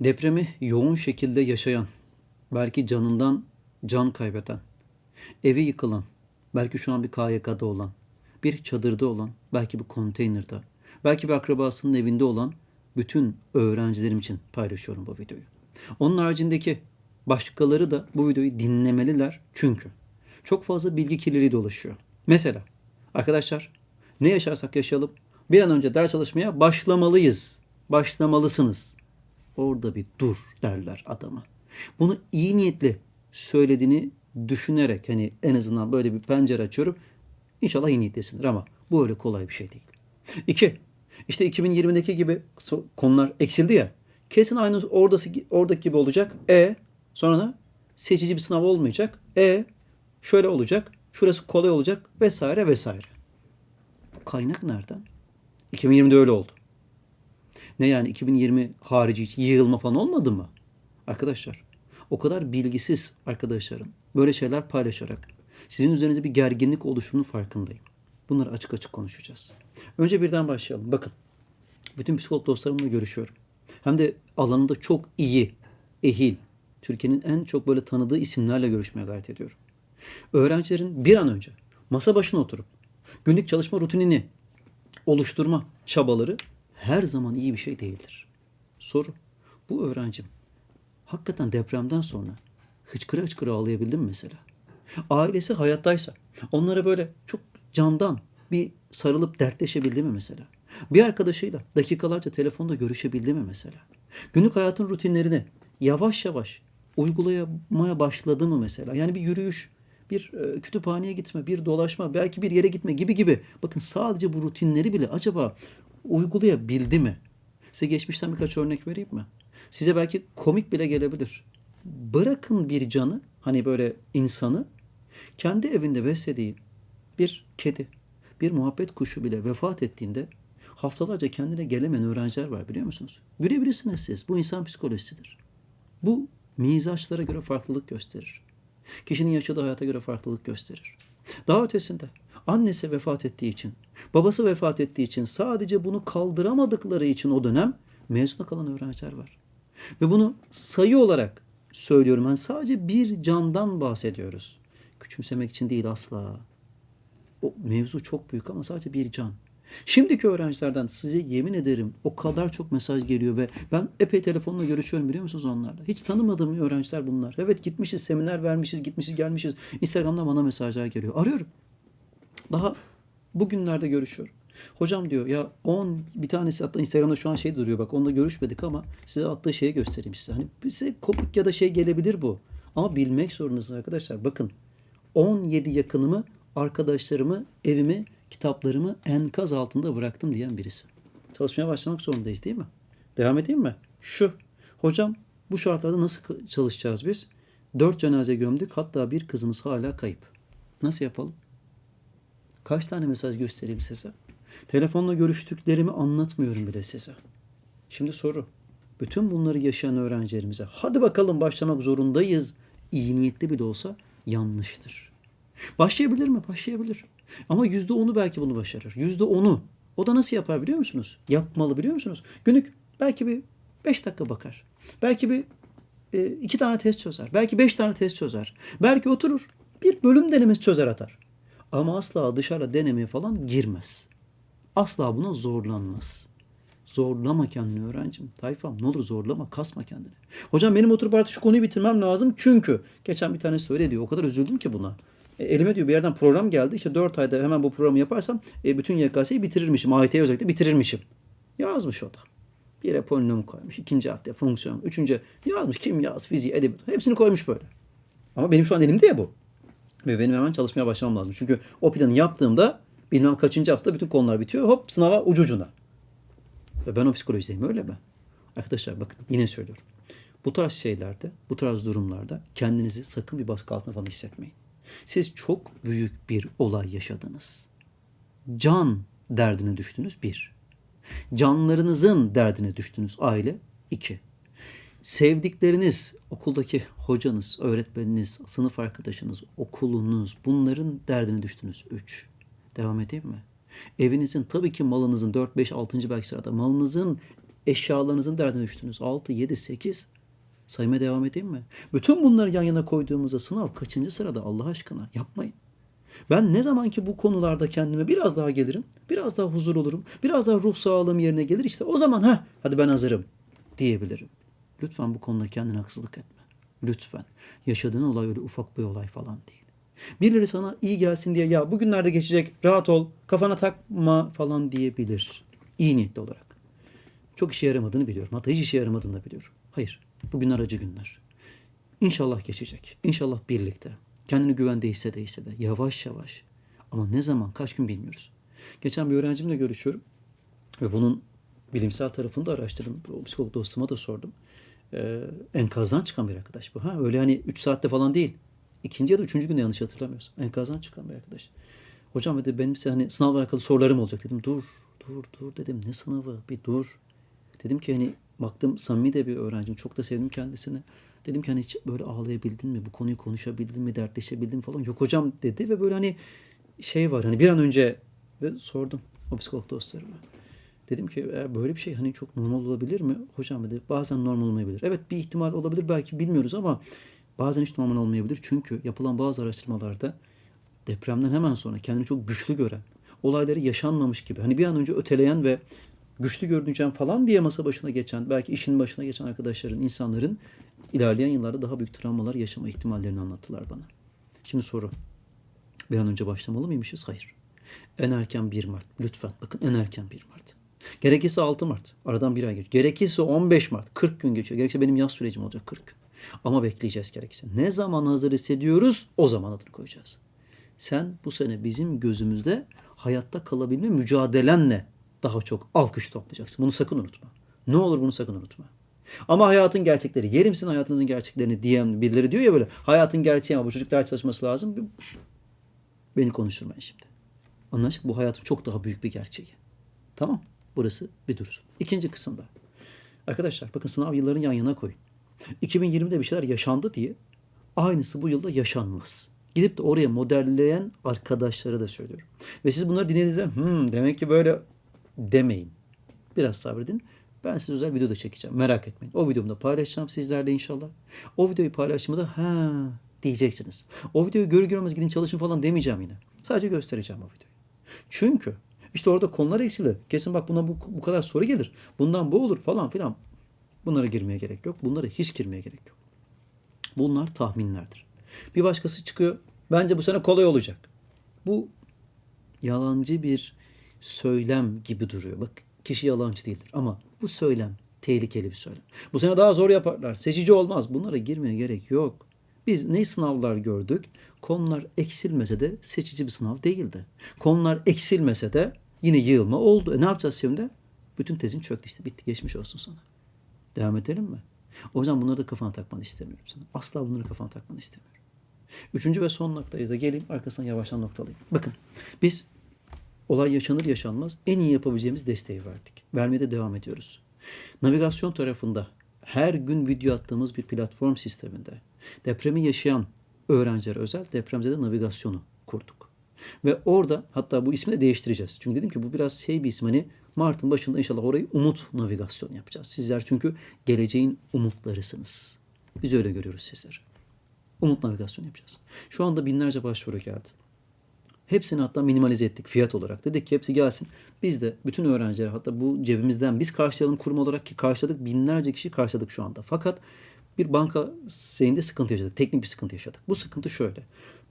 Depremi yoğun şekilde yaşayan, belki canından can kaybeden, evi yıkılan, belki şu an bir KYK'da olan, bir çadırda olan, belki bir konteynerde, belki bir akrabasının evinde olan bütün öğrencilerim için paylaşıyorum bu videoyu. Onun haricindeki başkaları da bu videoyu dinlemeliler çünkü çok fazla bilgi kirliliği dolaşıyor. Mesela arkadaşlar ne yaşarsak yaşayalım bir an önce ders çalışmaya başlamalıyız. Başlamalısınız. Orada bir dur derler adama. Bunu iyi niyetli söylediğini düşünerek hani en azından böyle bir pencere açıyorum. İnşallah iyi niyetlisindir ama bu öyle kolay bir şey değil. İki, işte 2020'deki gibi konular eksildi ya. Kesin aynı oradası, oradaki gibi olacak. E sonra seçici bir sınav olmayacak. E şöyle olacak. Şurası kolay olacak vesaire vesaire. Kaynak nereden? 2020'de öyle oldu. Ne yani 2020 harici hiç yığılma falan olmadı mı? Arkadaşlar o kadar bilgisiz arkadaşlarım böyle şeyler paylaşarak sizin üzerinize bir gerginlik oluşunun farkındayım. Bunları açık açık konuşacağız. Önce birden başlayalım. Bakın bütün psikolog dostlarımla görüşüyorum. Hem de alanında çok iyi, ehil, Türkiye'nin en çok böyle tanıdığı isimlerle görüşmeye gayret ediyorum. Öğrencilerin bir an önce masa başına oturup günlük çalışma rutinini oluşturma çabaları her zaman iyi bir şey değildir. Soru, bu öğrencim hakikaten depremden sonra hıçkıra hıçkıra ağlayabildi mi mesela? Ailesi hayattaysa onlara böyle çok candan bir sarılıp dertleşebildi mi mesela? Bir arkadaşıyla dakikalarca telefonda görüşebildi mi mesela? Günlük hayatın rutinlerini yavaş yavaş uygulamaya başladı mı mesela? Yani bir yürüyüş, bir e, kütüphaneye gitme, bir dolaşma, belki bir yere gitme gibi gibi. Bakın sadece bu rutinleri bile acaba uygulayabildi mi? Size geçmişten birkaç örnek vereyim mi? Size belki komik bile gelebilir. Bırakın bir canı, hani böyle insanı, kendi evinde beslediği bir kedi, bir muhabbet kuşu bile vefat ettiğinde haftalarca kendine gelemeyen öğrenciler var biliyor musunuz? Görebilirsiniz siz. Bu insan psikolojisidir. Bu mizaçlara göre farklılık gösterir. Kişinin yaşadığı hayata göre farklılık gösterir. Daha ötesinde annesi vefat ettiği için, babası vefat ettiği için sadece bunu kaldıramadıkları için o dönem mezuna kalan öğrenciler var. Ve bunu sayı olarak söylüyorum. Ben sadece bir candan bahsediyoruz. Küçümsemek için değil asla. O mevzu çok büyük ama sadece bir can. Şimdiki öğrencilerden size yemin ederim o kadar çok mesaj geliyor ve ben epey telefonla görüşüyorum biliyor musunuz onlarla? Hiç tanımadığım öğrenciler bunlar. Evet gitmişiz, seminer vermişiz, gitmişiz, gelmişiz. Instagram'da bana mesajlar geliyor. Arıyorum. Daha bugünlerde görüşüyorum. Hocam diyor ya 10 bir tanesi hatta Instagram'da şu an şey duruyor bak onunla görüşmedik ama size attığı şeyi göstereyim size. Hani size kopuk ya da şey gelebilir bu. Ama bilmek zorundasınız arkadaşlar. Bakın 17 yakınımı, arkadaşlarımı, evimi, kitaplarımı enkaz altında bıraktım diyen birisi. Çalışmaya başlamak zorundayız değil mi? Devam edeyim mi? Şu. Hocam bu şartlarda nasıl çalışacağız biz? Dört cenaze gömdük hatta bir kızımız hala kayıp. Nasıl yapalım? Kaç tane mesaj göstereyim size? Telefonla görüştüklerimi anlatmıyorum bile size. Şimdi soru. Bütün bunları yaşayan öğrencilerimize hadi bakalım başlamak zorundayız. İyi niyetli bile olsa yanlıştır. Başlayabilir mi? Başlayabilir. Ama yüzde onu belki bunu başarır. Yüzde onu. O da nasıl yapar biliyor musunuz? Yapmalı biliyor musunuz? Günlük belki bir beş dakika bakar. Belki bir e, iki tane test çözer. Belki beş tane test çözer. Belki oturur bir bölüm denemesi çözer atar. Ama asla dışarı denemeye falan girmez. Asla buna zorlanmaz. Zorlama kendini öğrencim. Tayfam ne olur zorlama, kasma kendini. Hocam benim oturup artık şu konuyu bitirmem lazım çünkü. Geçen bir tane söyle diyor. O kadar üzüldüm ki buna. E, elime diyor bir yerden program geldi. İşte 4 ayda hemen bu programı yaparsam e, bütün YKS'yi bitirirmişim. AYT'yi özellikle bitirirmişim. Yazmış o da. Bir yere polinom koymuş. ikinci harfte fonksiyon. Üçüncü yazmış. Kimya, fiziği, edebiyat. Hepsini koymuş böyle. Ama benim şu an elimde ya bu. Ve benim hemen çalışmaya başlamam lazım. Çünkü o planı yaptığımda bilmem kaçıncı hafta bütün konular bitiyor. Hop sınava ucu ucuna. Ve ben o psikolojideyim öyle mi? Arkadaşlar bakın yine söylüyorum. Bu tarz şeylerde, bu tarz durumlarda kendinizi sakın bir baskı altında falan hissetmeyin. Siz çok büyük bir olay yaşadınız. Can derdine düştünüz bir. Canlarınızın derdine düştünüz aile iki. Sevdikleriniz, okuldaki hocanız, öğretmeniniz, sınıf arkadaşınız, okulunuz bunların derdine düştünüz üç. Devam edeyim mi? Evinizin tabii ki malınızın 4, 5, 6. belki sırada malınızın eşyalarınızın derdine düştünüz. 6, 7, 8 saymaya devam edeyim mi? Bütün bunları yan yana koyduğumuzda sınav kaçıncı sırada Allah aşkına yapmayın. Ben ne zaman ki bu konularda kendime biraz daha gelirim, biraz daha huzur olurum, biraz daha ruh sağlığım yerine gelir işte o zaman ha hadi ben hazırım diyebilirim. Lütfen bu konuda kendine haksızlık etme. Lütfen. Yaşadığın olay öyle ufak bir olay falan değil. Birileri sana iyi gelsin diye ya bugünlerde geçecek rahat ol kafana takma falan diyebilir. İyi niyetli olarak. Çok işe yaramadığını biliyorum. Hatta hiç işe yaramadığını da biliyorum. Hayır. Bugün acı günler. İnşallah geçecek. İnşallah birlikte. Kendini güvende hissede hissede. Yavaş yavaş. Ama ne zaman kaç gün bilmiyoruz. Geçen bir öğrencimle görüşüyorum. Ve bunun bilimsel tarafını da araştırdım. O psikolog dostuma da sordum. Ee, enkazdan çıkan bir arkadaş bu. Ha öyle hani 3 saatte falan değil. İkinci ya da üçüncü günde yanlış hatırlamıyorsam. Enkazdan çıkan bir arkadaş. Hocam dedi benim size hani sınavla alakalı sorularım olacak dedim. Dur, dur, dur dedim. Ne sınavı? Bir dur. Dedim ki hani baktım samimi de bir öğrencim. Çok da sevdim kendisini. Dedim ki hani hiç böyle ağlayabildin mi? Bu konuyu konuşabildin mi? Dertleşebildin mi falan. Yok hocam dedi ve böyle hani şey var hani bir an önce ve sordum o psikolog dostlarıma. Dedim ki eğer böyle bir şey hani çok normal olabilir mi? Hocam dedi bazen normal olmayabilir. Evet bir ihtimal olabilir belki bilmiyoruz ama bazen hiç normal olmayabilir. Çünkü yapılan bazı araştırmalarda depremden hemen sonra kendini çok güçlü gören, olayları yaşanmamış gibi hani bir an önce öteleyen ve güçlü görüneceğim falan diye masa başına geçen, belki işin başına geçen arkadaşların, insanların ilerleyen yıllarda daha büyük travmalar yaşama ihtimallerini anlattılar bana. Şimdi soru. Bir an önce başlamalı mıymışız? Hayır. En erken 1 Mart. Lütfen bakın en erken 1 Mart. Gerekirse 6 Mart. Aradan bir ay geçiyor. Gerekirse 15 Mart. 40 gün geçiyor. Gerekirse benim yaz sürecim olacak 40 gün. Ama bekleyeceğiz gerekirse. Ne zaman hazır hissediyoruz o zaman adını koyacağız. Sen bu sene bizim gözümüzde hayatta kalabilme mücadelenle daha çok alkış toplayacaksın. Bunu sakın unutma. Ne olur bunu sakın unutma. Ama hayatın gerçekleri, yerimsin hayatınızın gerçeklerini diyen birileri diyor ya böyle hayatın gerçeği ama bu çocuk ders çalışması lazım. Beni konuşturmayın şimdi. Anlaştık bu hayatın çok daha büyük bir gerçeği. Tamam burası bir dursun. İkinci kısımda. Arkadaşlar bakın sınav yıllarını yan yana koyun. 2020'de bir şeyler yaşandı diye aynısı bu yılda yaşanmaz. Gidip de oraya modelleyen arkadaşlara da söylüyorum. Ve siz bunları dinlediğinizde hmm, demek ki böyle demeyin. Biraz sabredin. Ben size özel video da çekeceğim. Merak etmeyin. O videomu da paylaşacağım sizlerle inşallah. O videoyu paylaştığımda ha diyeceksiniz. O videoyu görür görmez gidin çalışın falan demeyeceğim yine. Sadece göstereceğim o videoyu. Çünkü işte orada konular eksili. Kesin bak buna bu, bu kadar soru gelir. Bundan bu olur falan filan. Bunlara girmeye gerek yok. Bunlara hiç girmeye gerek yok. Bunlar tahminlerdir. Bir başkası çıkıyor. Bence bu sene kolay olacak. Bu yalancı bir söylem gibi duruyor. Bak kişi yalancı değildir ama bu söylem tehlikeli bir söylem. Bu sene daha zor yaparlar. Seçici olmaz. Bunlara girmeye gerek yok. Biz ne sınavlar gördük? Konular eksilmese de seçici bir sınav değildi. Konular eksilmese de yine yığılma oldu. E ne yapacağız şimdi? Bütün tezin çöktü işte. Bitti. Geçmiş olsun sana. Devam edelim mi? O yüzden bunları da kafana takmanı istemiyorum sana. Asla bunları kafana takmanı istemiyorum. Üçüncü ve son noktaya da geleyim. Arkasından yavaştan noktalayayım. Bakın biz olay yaşanır yaşanmaz en iyi yapabileceğimiz desteği verdik. Vermeye de devam ediyoruz. Navigasyon tarafında her gün video attığımız bir platform sisteminde depremi yaşayan öğrencilere özel depremzede navigasyonu kurduk. Ve orada hatta bu ismi de değiştireceğiz. Çünkü dedim ki bu biraz şey bir isim hani Mart'ın başında inşallah orayı umut navigasyonu yapacağız. Sizler çünkü geleceğin umutlarısınız. Biz öyle görüyoruz sizleri. Umut navigasyonu yapacağız. Şu anda binlerce başvuru geldi. Hepsini hatta minimalize ettik fiyat olarak. Dedik ki hepsi gelsin. Biz de bütün öğrenciler hatta bu cebimizden biz karşılayalım kurum olarak ki karşıladık. Binlerce kişi karşıladık şu anda. Fakat bir banka şeyinde sıkıntı yaşadık. Teknik bir sıkıntı yaşadık. Bu sıkıntı şöyle.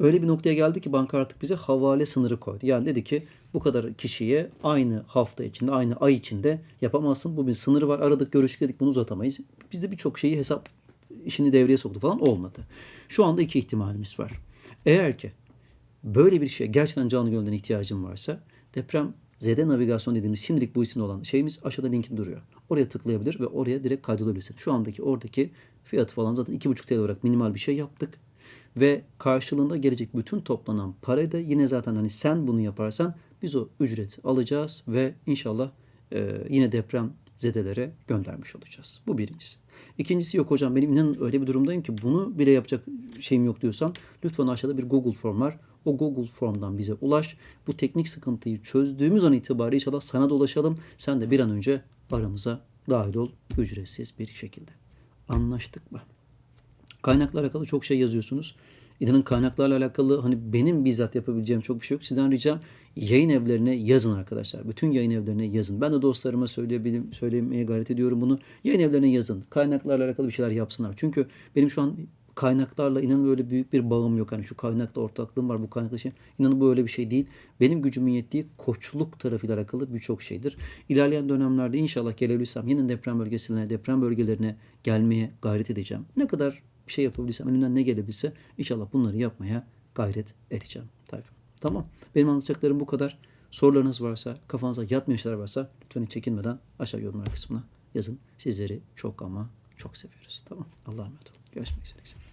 Öyle bir noktaya geldi ki banka artık bize havale sınırı koydu. Yani dedi ki bu kadar kişiye aynı hafta içinde, aynı ay içinde yapamazsın. Bu bir sınırı var. Aradık, görüştük dedik bunu uzatamayız. Biz de birçok şeyi hesap işini devreye soktu falan olmadı. Şu anda iki ihtimalimiz var. Eğer ki böyle bir şey gerçekten canlı gönülden ihtiyacım varsa deprem zede navigasyon dediğimiz şimdilik bu isimli olan şeyimiz aşağıda linki duruyor. Oraya tıklayabilir ve oraya direkt kaydolabilirsin. Şu andaki oradaki fiyatı falan zaten 2,5 TL olarak minimal bir şey yaptık. Ve karşılığında gelecek bütün toplanan parayı da yine zaten hani sen bunu yaparsan biz o ücreti alacağız ve inşallah e, yine deprem zedelere göndermiş olacağız. Bu birincisi. İkincisi yok hocam benim inanın öyle bir durumdayım ki bunu bile yapacak şeyim yok diyorsan lütfen aşağıda bir Google Form var. O Google Form'dan bize ulaş. Bu teknik sıkıntıyı çözdüğümüz an itibariyle inşallah sana da ulaşalım. Sen de bir an önce aramıza dahil ol ücretsiz bir şekilde. Anlaştık mı? Kaynakla alakalı çok şey yazıyorsunuz. İnanın kaynaklarla alakalı hani benim bizzat yapabileceğim çok bir şey yok. Sizden ricam yayın evlerine yazın arkadaşlar. Bütün yayın evlerine yazın. Ben de dostlarıma söyleyebilirim, söylemeye gayret ediyorum bunu. Yayın evlerine yazın. Kaynaklarla alakalı bir şeyler yapsınlar. Çünkü benim şu an kaynaklarla inanın böyle büyük bir bağım yok. Hani şu kaynakla ortaklığım var bu kaynakla şey. İnanın bu öyle bir şey değil. Benim gücümün yettiği koçluk tarafıyla alakalı birçok şeydir. İlerleyen dönemlerde inşallah gelebilirsem yine deprem bölgesine, deprem bölgelerine gelmeye gayret edeceğim. Ne kadar bir şey yapabilsem, önümden ne gelebilse inşallah bunları yapmaya gayret edeceğim. Tayfun. Tamam. Benim anlatacaklarım bu kadar. Sorularınız varsa, kafanıza yatmayan şeyler varsa lütfen hiç çekinmeden aşağı yorumlar kısmına yazın. Sizleri çok ama çok seviyoruz. Tamam. Allah'a emanet olun. Görüşmek üzere.